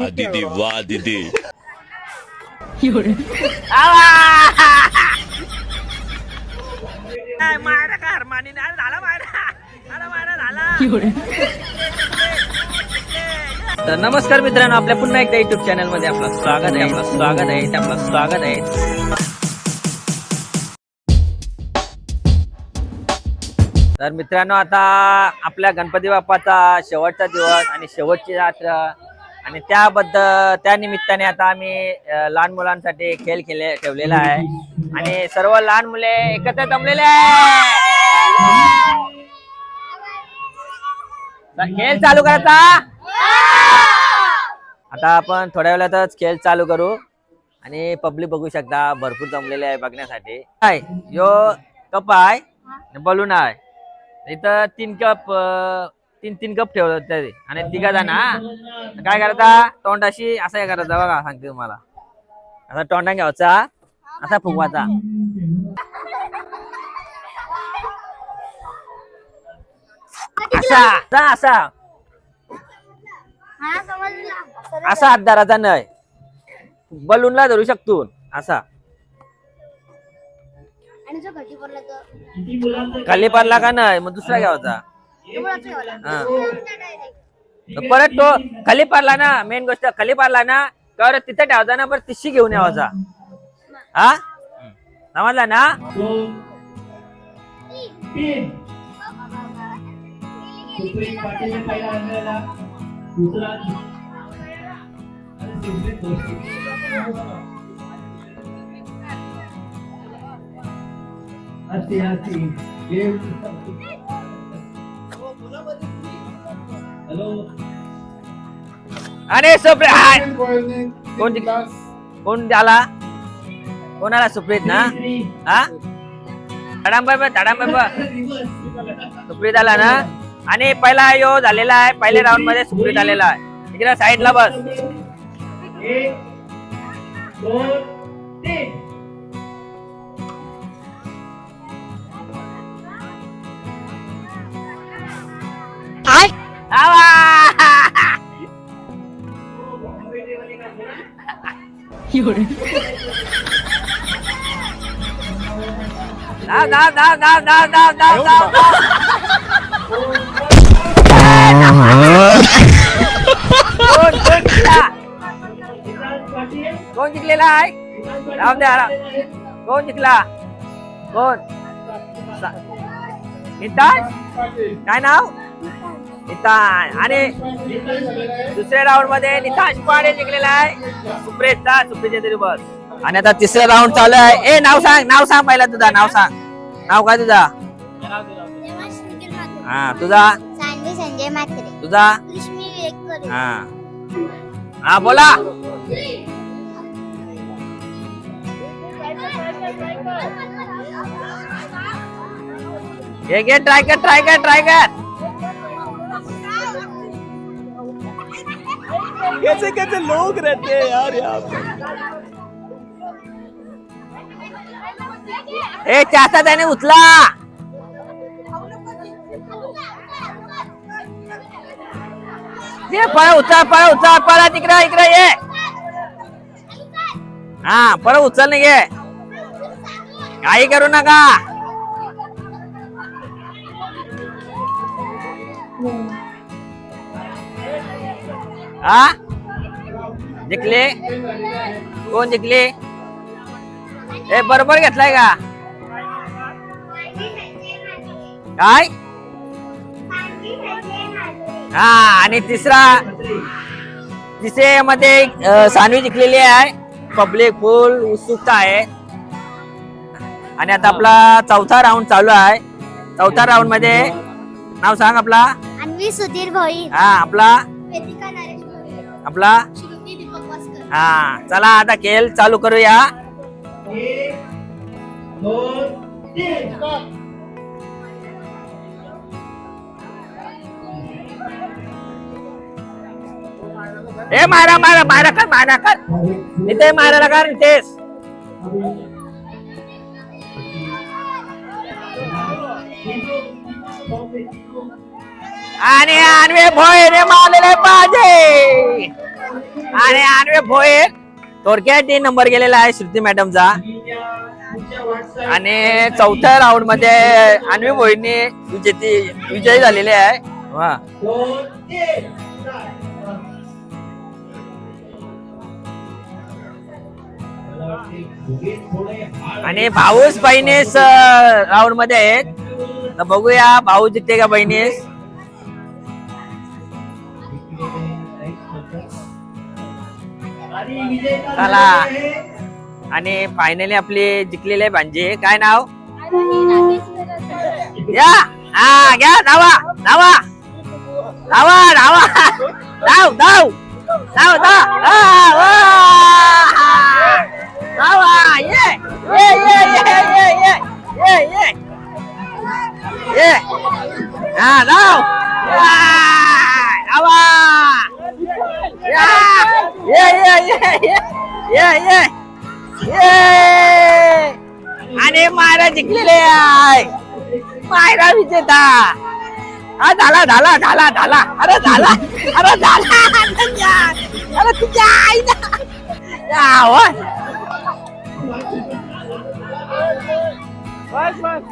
दीदी वाह दीदी मायरा का हरमानी झाला मायरा झाला मायरा झाला तर नमस्कार मित्रांनो आपल्या पुन्हा एकदा युट्यूब चॅनलमध्ये आपलं स्वागत आहे आपलं स्वागत आहे आपलं स्वागत आहे. तर मित्रांनो आता आपल्या गणपती बाप्पाचा शेवटचा दिवस आणि शेवटची रात्र. आणि त्याबद्दल त्या निमित्ताने आता आम्ही लहान मुलांसाठी खेळ खेळले ठेवलेला आहे. आणि सर्व लहान मुले एकत्र जमलेले आहे खेळ चालू करायचा? आता आपण थोड्या वेळातच खेळ चालू करू. आणि पब्लिक बघू शकता भरपूर जमलेले आहे बघण्यासाठी. काय यो कप आहे. बलून आहे. इथं तीन कप तीन तीन कप ठेवलं तरी आणि तिघा जण हा. काय करायचा तोंडाशी असं हे करायचं बघा सांगते तुम्हाला. असा तोंडा घ्यायचा असा फुगवायचा असा असा असा. समजला. असा हात धरायचा नाही बलूनला धरू शकतो असा. आणि जो घटी पडला तर? खाली पडला का नाही मग दुसरा घ्यायचा. परत तो खाली पडला ना मेन गोष्ट खाली पडला ना तर तिथे ठेवायचा ना परत तिशी घेऊन यावाचा हा? समजला ना? हॅलो आणि सुप्रीत हाय. कोण कोण आला कोण आला सुप्रीत ना? हा? धडाम बाय सुप्रीत आला ना? आणि पहिला यो झालेला आहे. पहिल्या राऊंडमध्ये सुप्रीत आलेला आहे. इकडे साईडला बस. एक दोन तीन आवा! धाव, धाव, धाव, धाव, धाव, धाव, धाव, धाव, धाव. कोण कोण जिंकला पाटील कोण जिंकलेला आहे राम द्या राम. कोण जिंकला कोण सा- निताश काय नाव निताश आणि दुसऱ्या राऊंडमध्ये निताश पाडे जिंकलेला आहे. सुप्रेतचा सुप्रेत तरी बस. आणि आता तिसरा राऊंड चालू आहे. ए नाव सांग नाव सांग पहिला तुझा नाव सांग. नाव काय तुझा. हा तुझा? संजय मात्रे तुझा? हा. हा बोला. घे घे ट्राय कर ट्राय कर ट्राय कर. कैसे कैसे लोग रहते हैं यार यहाँ पे। ए चाचा त्याने उचला ये पळ उचल पळ उचल पळा तिकडे इकडे ये. हा परत उचल नाही घे काही करू नका. हा? जिंकले कोण जिंकले ए बरोबर घेतलाय का? काय? हा आणि तिसरा? तिसरे मध्ये अं, सानवी जिंकलेली आहे. पब्लिक फुल उत्सुकता आहे. आणि आता आपला चौथा राऊंड चालू आहे. चौथा राऊंडमध्ये नाव सांग आपला. सुधीर भोई हा आपला? आपला? हा चला आता खेळ चालू करूया. ए मारा मारा मारा कर मारा कर. इथे मारायला कर इथेच. आणि आणवे भोयरे मारलेले पाहिजे. आणि आणवे भोये थोडक्यात तीन नंबर गेलेला आहे श्रुती मॅडमचा आणि चौथ्या राऊंडमध्ये आणवी भोईने विजेती विजयी झालेले आहे. वा. आणि भाऊस बहिणीस राऊंडमध्ये. आहेत तर बघूया भाऊ जिथे का बहिणीस. चला. आणि फायनली आपली जिंकलेले भांजे. काय नाव? या! हा घ्या धावा धावा. धावा धावा. धाव धाव. धाव धाव. धावा ये ये ये ये ये ये ये ये हा धाव. धावा. आणि मायरा जिंकलेले आहे. मायरा विजेता. हा झाला झाला झाला झाला. अरे झाला. अरे झाला. अरे तुझ्या आईला. या, हो. बस बस.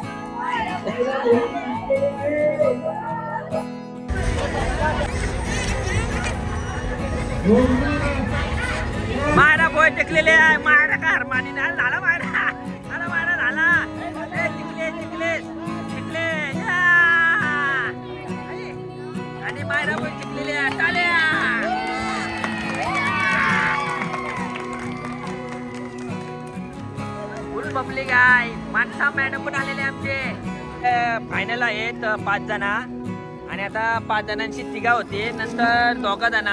मायरा बोय टिकलेले आहे मायरा का हरमानी नाही झाला मायरा झाला मायरा झाला. ए, जिंकले जिंकले जिंकले आणि मायरा बोय टिकलेले आहे. टाल्या पब्लिक आहे. माणसा मॅडम पण आलेले आमचे. फायनल आहेत पाच जण. आणि आता पाच जणांची तिघा होते. नंतर दोघा जण.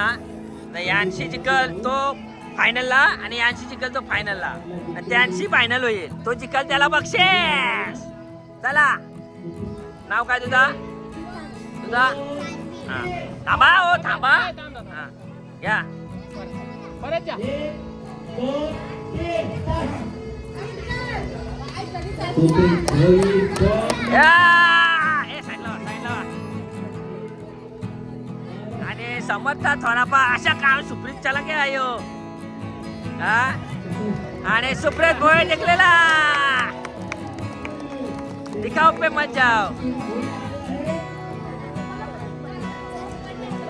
तर यांशी जिंकल तो फायनलला आणि यांशी जिंकल तो फायनलला आणि त्यांशी फायनल होईल. तो जिंकल त्याला बक्षीस. चला. नाव काय तुझा? तुझा? हा. थांबा हो थांबा. हा. या. या. समजता थोडाफार अशा काम सुप्रीत चला के आयो हा? आणि सुप्रीत भोळे निघलेला दिखाओ पे मत जाओ।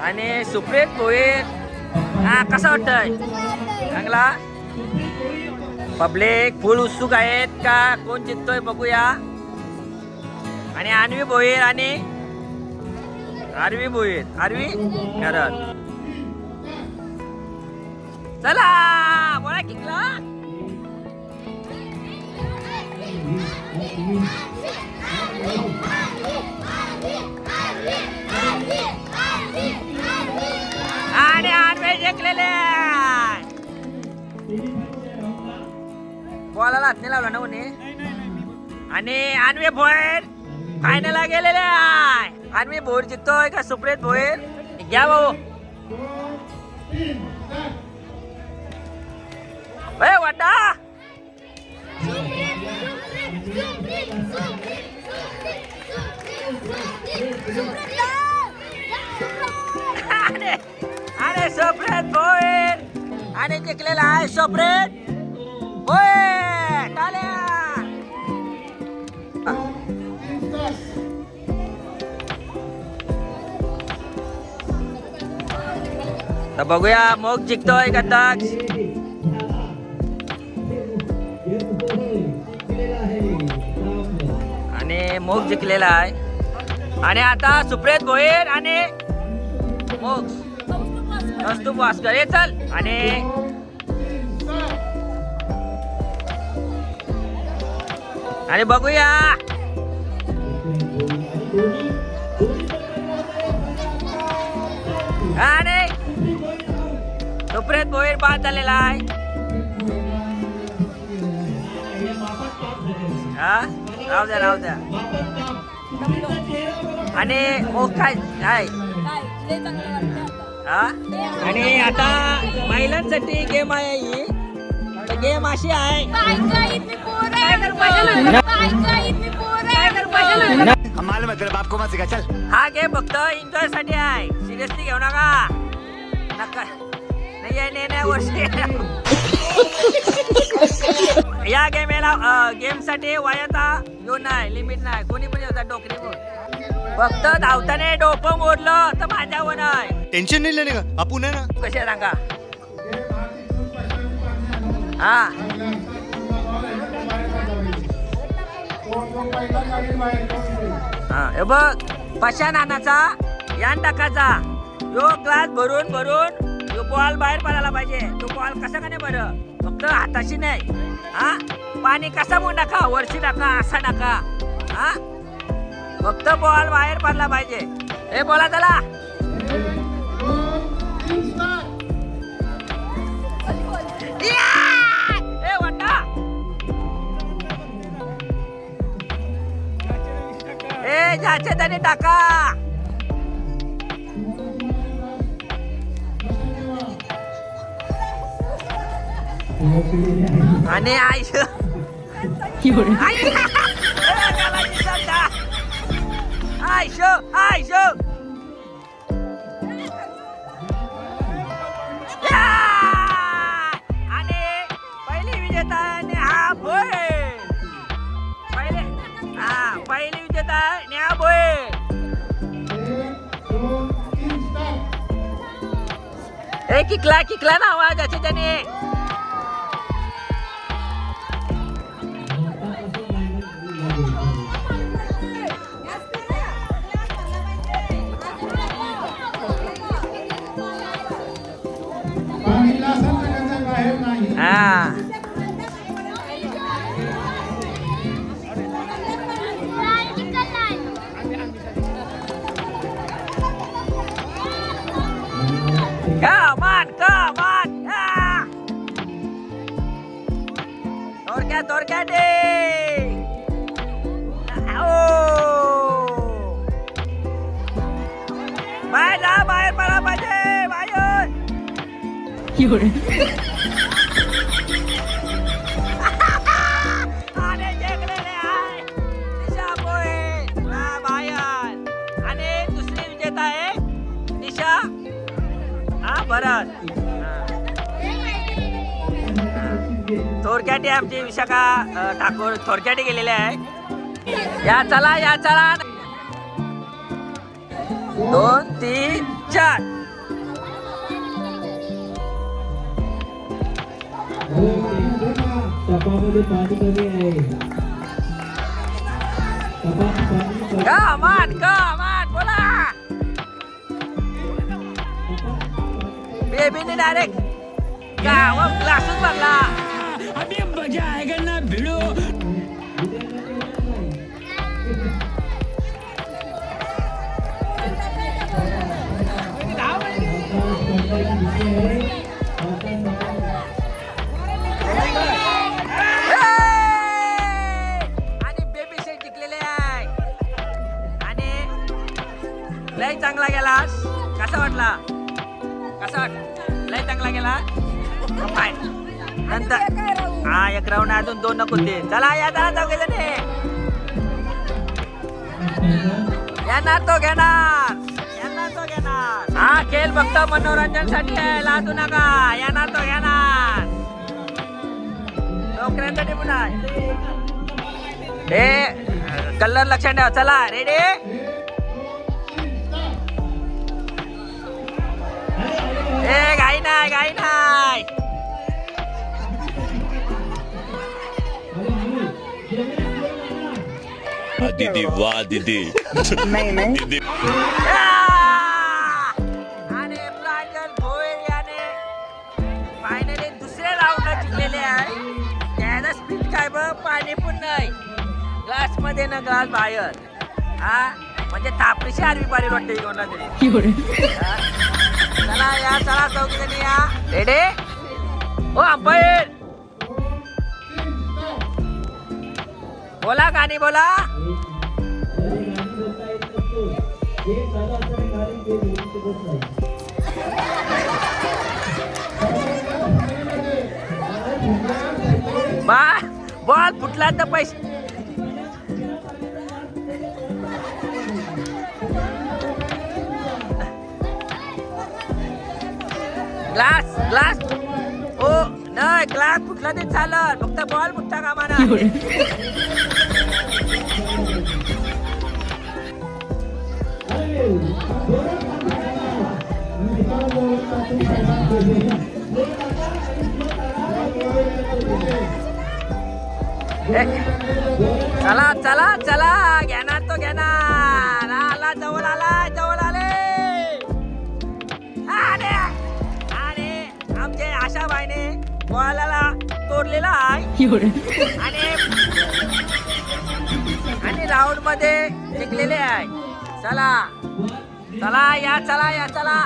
आणि सुप्रीत भोळे हा कसा वाटतंय? चांगला? पब्लिक फुल उत्सुक आहेत का? कोण जिंकतोय बघूया. आणि आणवी भोईर आणि आरवी भोईर आरवी? करत चला! बोला किकला आणि आणवे जिंकलेले बॉलाला हात नाही लावला ना कोणी आणि आणवे भोईर फायनलला गेलेले आहे आर्मी भोर जिंकतोय का सुप्रेत भोयर घ्या भाऊ. ए वाटा! अरे अरे सुप्रेत आणि जिंकलेला आहे सुप्रेत भोयर तर बघूया मग जिंकतोय का दक्ष आणि मोग जिंकलेला आहे. आणि आता सुप्रेत भोईर आणि मोग कौस्तुभ भास्कर. हे चल. आणि आणि बघूया. सुप्रेत भोईर बाद झालेला आहे हा राहू द्या राहू द्या आणि मग काय? हा? आणि आता महिलांसाठी गेम आहे ही. गेम अशी आहे. मालूम है तेरे बाप को मत सिखा चल। हा गेम फक्त एन्जॉयसाठी आहे. सिरियसली घेऊ नका. नका. येण्या वर्षी या गेमेला गेमसाठी वयाचा यो नाही लिमिट नाही. कोणी पण येतात डोकरी फक्त धावताना डोकं मोडलं तर माझ्यावर नाही. टेंशन नहीं लेने का? आपण ना? कसे सांगा? हा. हा हे बघ पशा नानाचा यान टाकायचा यो ग्लास भरून भरून. कॉल बाहेर पडायला पाहिजे. तो कॉल कसा का नाही बरं? फक्त हाताशी नाही. हा? पाणी कसा म्हणून नका वरशी नका असा नका. हा? फक्त बॉल बाहेर पडला पाहिजे. हे बोला चला. ए जाचे त्याने टाका. आणि आयुष आयुष आयुष आणि पहिली विजेता नेहा भोये पहिले हा पहिली विजेता नेहा भोये ए किकला किकला ना आवाज ज्याचे त्याने. थोडक्यात थोडक्यात दे. ओ. बाहेर जा बाहेर पडा पाहिजे बाहेर आणि थोडक्याटी आमची विशाखा ठाकूर थोडक्याटी गेलेले आहे. या चला या चला. दोन तीन चार. कमान कमान बोला. बेबीने डायरेक्ट गाव क्लासच भरला नंतर हा एक राऊंड अजून दोन नको ते. चला या चला जाऊ घेत येणार तो घेणार येणार तो घेणार हा खेळ फक्त मनोरंजनसाठी आहे लादू नका. येणार तो घेणार नोकऱ्यांसाठी पुन्हा. हे कलर लक्षात ठेवा. चला रेडी ए घाई नाही घाई नाही. दीदी वाह दीदी दीदी! आणि प्रांजल भोयर याने फायनली दुसऱ्या राऊंडला जिंकलेले आहे. त्याला स्पीड काय बघ पाणी पण नाही. ग्लासमध्ये ना ग्लास बाहेर. हा? म्हणजे थापरीशी आरवी पारी वाटते कोणा तरी? चला या चला जणी या. रेडे हो अंपायर बोला गाणी बोला. बल फुटला त पैसा। Glass glass. ओ नाही ग्लास फुटला ते चालत फक्त बल फुटता का Thank you. चला चला चला. घेणार तो घेणार. आला जवळ आला जवळ आले. अरे अरे आमचे आशाबाईने बॉलाला तोडलेला आहे आणि आणि राऊंडमध्ये जिंकलेले आहे चला. चला या चला या चला.